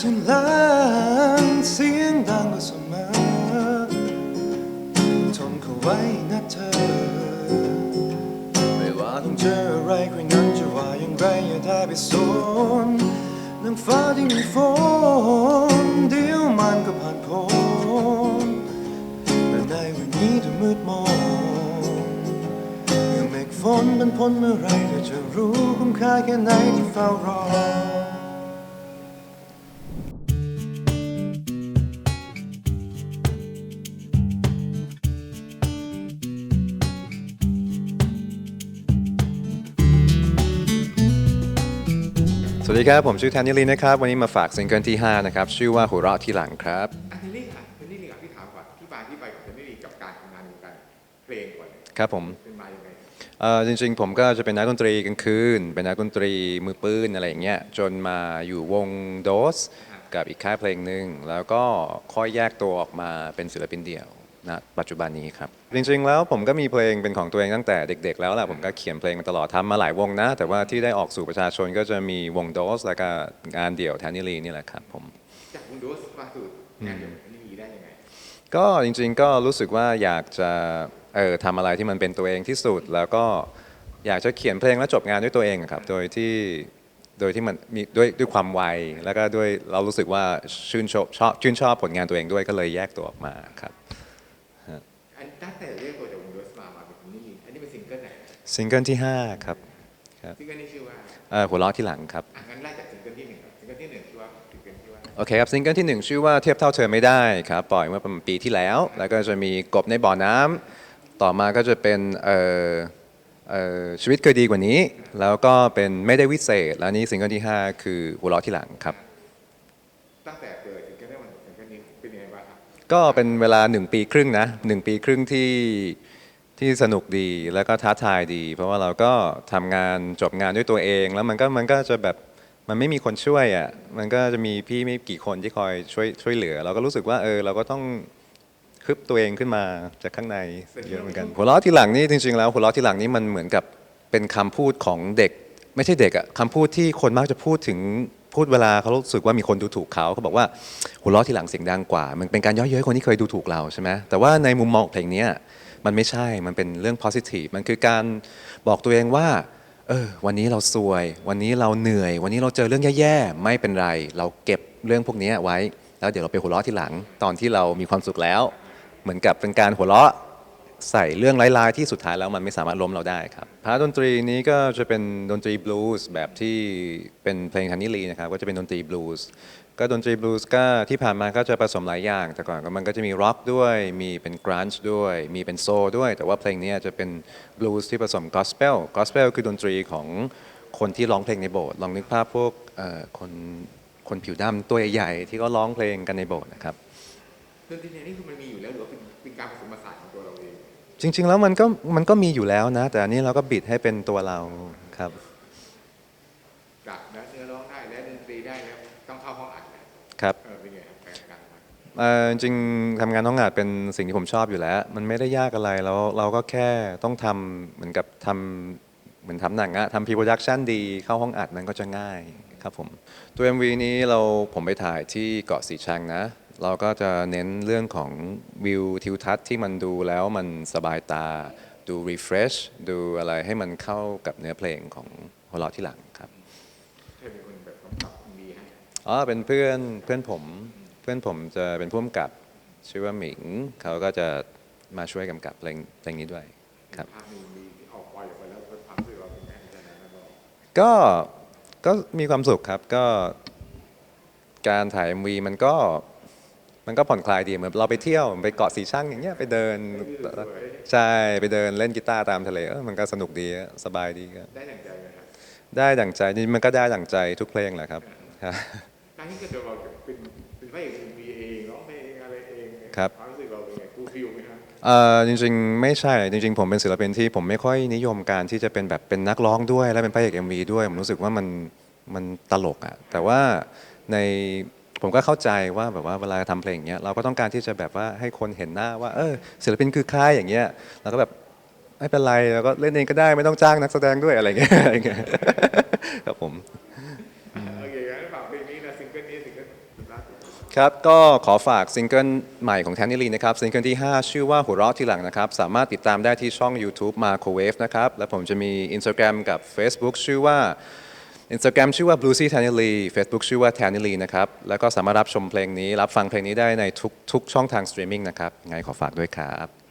สิ้นล้านเสียงดังก็เสมอทนเข้าไว้นะเธอ ไม่ว่าต้องเจออะไรใครนั้นจะว่าอย่างไรอย่าได้ไปสนนางฟ้าที่มีฝนเดี๋ยวมันก็ผ่านพ้นแต่ในวันนี้ดูมืดมนเมื่อเมฆฝนมันพ้นเมื่อไรเธอจะรู้คุ้มค่าแค่ไหนที่เฝ้ารอ สวัสดีครับ ผมชื่อแทนนิลีนะครับ วันนี้มาฝากซิงเกิลที่ 5 นะครับ ชื่อว่าหัวเราะที่หลังครับ อันนี้ค่ะอันนี้ลีกับพี่ถามก่อนที่มาที่ไปของอันนี้ลีกับการทำงานวงการเพลงก่อนเนี่ยครับผมเป็นมายังไงเอ่อจริงๆ ผมก็จะเป็นนักดนตรีกลางคืน เป็นนักดนตรีมือปืนอะไรอย่างเงี้ยจนมาอยู่วงโดส กับอีกค่ายเพลงหนึ่งแล้วก็ค่อยแยกตัวออกมาเป็นศิลปินเดี่ยว นะปัจจุบันนี้ครับ จริงๆแล้วผมก็มีเพลงเป็นของตัวเองตั้งแต่เด็ก ๆ แล้วแหละผมก็เขียนเพลงมาตลอดทำมาหลายวงนะ แต่ว่าที่ได้ออกสู่ประชาชนก็จะมีวงโดส แล้วก็งานเดี่ยวแทนนิลีนี่แหละครับผมจากวงโดสมาสู่งานเดี่ยวของอันนี้ลีได้ยังไงก็จริง ๆ ก็รู้สึกว่าอยากจะเออทำอะไรที่มันเป็นตัวเองที่สุด แล้วก็อยากจะเขียนเพลงแล้วจบงานด้วยตัวเองอะครับ โดยที่โดยที่มันมีด้วยด้วยความไวแล้วก็ด้วยเรารู้สึกว่าชื่นชอบชอบชื่นชอบผลงานตัวเองด้วยก็เลยแยกตัวออกมาครับ อันตั้งแต่เรียกตัวจากวงโดสมามาเป็นอันนี้ลีอันนี้เป็นซิงเกิลไหนซิงเกิลที่5ครับซิงเกิลนี้ชื่อว่าเอ่อหัวเราะที่หลังครับอะงั้นไล่จากซิงเกิลที่หนึ่งก่อนซิงเกิลที่หนึ่งชื่อว่าซิงเกิลที่ว่าโอเคครับซิงเกิลที่หนึ่งชื่อว่าเทียบเท่าเธอไม่ได้ครับปล่อยเมื่อประมาณปีที่แล้ว แล้วก็จะมีกบในบ่อน้ำต่อมาก็จะเป็นเอ่อเอ่อชีวิตเคยดีกว่านี้ แล้วก็เป็นไม่ได้วิเศษ แล้วนี้ซิงเกิลที่ 5 คือหัวเราะที่หลังครับ ตั้งแต่เกิดซิงเกิลแรกมันซิงเกิลนี้เป็นยังไงบ้างครับ ก็เป็นเวลา1ปีครึ่งนะหนึ่งปีครึ่งที่ที่สนุกดีแล้วก็ท้าทายดี เพราะว่าเราก็ทำงานจบงานด้วยตัวเอง แล้วมันก็มันก็จะแบบมันไม่มีคนช่วยอะมันก็จะมีพี่ไม่กี่คนที่คอยช่วยช่วยเหลือ เราก็รู้สึกว่าเออเราก็ต้องคึบตัวเองขึ้นมาจากข้างในเยอะเหมือนกันหัวเราะที่หลังนี่จริงๆแล้วหัวเราะที่หลังนี่มันเหมือนกับเป็นคำพูดของเด็ก ไม่ใช่เด็กอะคำพูดที่คนมักจะพูดถึง พูดเวลาเขารู้สึกว่ามีคนดูถูกเขาเขาบอกว่าหัวเราะที่หลังเสียงดังกว่า มันเป็นการย่อเย้ยคนที่เคยดูถูกเราใช่ไหมแต่ว่าในมุมมองเพลงนี้มันไม่ใช่มันเป็นเรื่อง positive มันคือการบอกตัวเองว่าเออวันนี้เราซวย วันนี้เราเหนื่อย วันนี้เราเจอเรื่องแย่ๆไม่เป็นไร เราเก็บเรื่องพวกนี้ไว้ แล้วเดี๋ยวเราไปหัวเราะที่หลัง ตอนที่เรามีความสุขแล้ว เหมือนกับเป็นการหัวเราะ ใส่เรื่องร้ายๆ ที่สุดท้ายแล้วมันไม่สามารถล้มเราได้ครับพาร์ทดนตรีนี้ก็จะเป็นดนตรีบลูส์แบบที่เป็นเพลงฮันนี่ลีนะครับก็จะเป็นดนตรีบลูส์ก็ดนตรีบลูส์ก็ที่ผ่านมาก็จะผสมหลายอย่าง แต่ก่อนก็มันก็จะมีร็อกด้วย มีเป็นกรันช์ด้วย มีเป็นโซด้วย แต่ว่าเพลงนี้จะเป็นบลูส์ที่ผสมก o สเปลก o สเปลคือดนตรีของคนที่ร้องเพลงในโบสถ์ลองนึกภาพพวกคนคนผิวดำตัวใหญ่ๆที่เขาร้องเพลงกันในโบสถ์นะครับ ดนตรีเนี่ยนี่คือมันมีอยู่แล้วหรือว่าเป็นเป็นการผสมผสานของตัวเราเอง จริง ๆ แล้วมันก็มันก็มีอยู่แล้วนะ แต่อันนี้เราก็บิดให้เป็นตัวเราครับจากเนื้อร้องได้และดนตรีได้แล้วต้องเข้าห้องอัดนะครับเออเป็นไงครับการการทำงานเอ่อจริงๆทำงานท้องอัดเป็นสิ่งที่ผมชอบอยู่แล้ว มันไม่ได้ยากอะไรแล้วเราก็แค่ต้องทำเหมือนกับทำเหมือนทำหนังอะทำพีโปรดักชันดีเข้าห้องอัดมันก็จะง่ายครับผมตัว MV นี้เราผมไปถ่ายที่เกาะสีชังนะ เราก็จะเน้นเรื่องของวิวทิวทัศน์ที่มันดูแล้วมันสบายตา ดู refresh ดูอะไรให้มันเข้ากับเนื้อเพลงของหัวเราะที่หลังครับใครเป็นคนแบบกำกับมีให้อ๋อเป็นเพื่อนเพื่อนผมเพื่อนผมจะเป็นผู้กำกับชื่อว่าหมิง เขาก็จะมาช่วยกำกับเพลงเพลงนี้ด้วยครับภาพมีมีที่ออกปล่อยออกไปแล้วก็ความรู้สึกเราเป็นไงในนั้นแล้วก็ก็ก็มีความสุขครับก็การถ่าย MV มันก็ มันก็ผ่อนคลายดีเหมือนเราไปเที่ยวไปเกาะสีช่างอย่างเงี้ยไปเดินใช่ไปเดินเล่นกีตาร์ตามทะเลเออมันก็สนุกดีอะสบายดีครับได้ดั่งใจไหมครับได้ดั่งใจนี่มันก็ได้ดั่งใจทุกเพลงแหละครับครับการที่เกิดเราเป็นเป็นพระเอกเอ็มวีเองร้องเพลงอะไรเองเนี่ยครับความรู้สึกเราเป็นไงกูฟิลไหมครับเอ่อจริงๆ ไม่ใช่จริง ๆ ผมเป็นศิลปินที่ผมไม่ค่อยนิยมการที่จะเป็นแบบเป็นนักร้องด้วย และเป็นพระเอก MV ด้วยผมรู้สึกว่ามันมันตลกอะแต่ว่าใน ผมก็เข้าใจว่าแบบว่าเวลาทำเพลงอย่างเงี้ยเราก็ต้องการที่จะแบบว่าให้คนเห็นหน้าว่าเออศิลปินคือใครอย่างเงี้ยเราก็แบบไม่เป็นไรเราก็เล่นเองก็ได้ไม่ต้องจ้างนักแสดงด้วยอะไรเงี้ยอะไรเงี้ยครับผมโอเคงั้นฝากเพลงนี้นะซิงเกิลนี้ซิงเกิลครับก็ขอฝากซิงเกิลใหม่ของแทนนี่ลีนะครับซิงเกิลที่ 5 ชื่อว่าหัวเราะทีหลังนะครับ สามารถติดตามได้ที่ช่อง YouTube Microwave นะครับ และผมจะมี Instagram กับ Facebook ชื่อว่า Instagram ชื่อว่า Bluesy t a n n y l e Facebook ชื่อว่า t a n n y l e นะครับ แล้วก็สามารถรับชมเพลงนี้ รับฟังเพลงนี้ได้ในทุกทุกช่องทางสตรีมมิ่งนะครับ ไงขอฝากด้วยครับ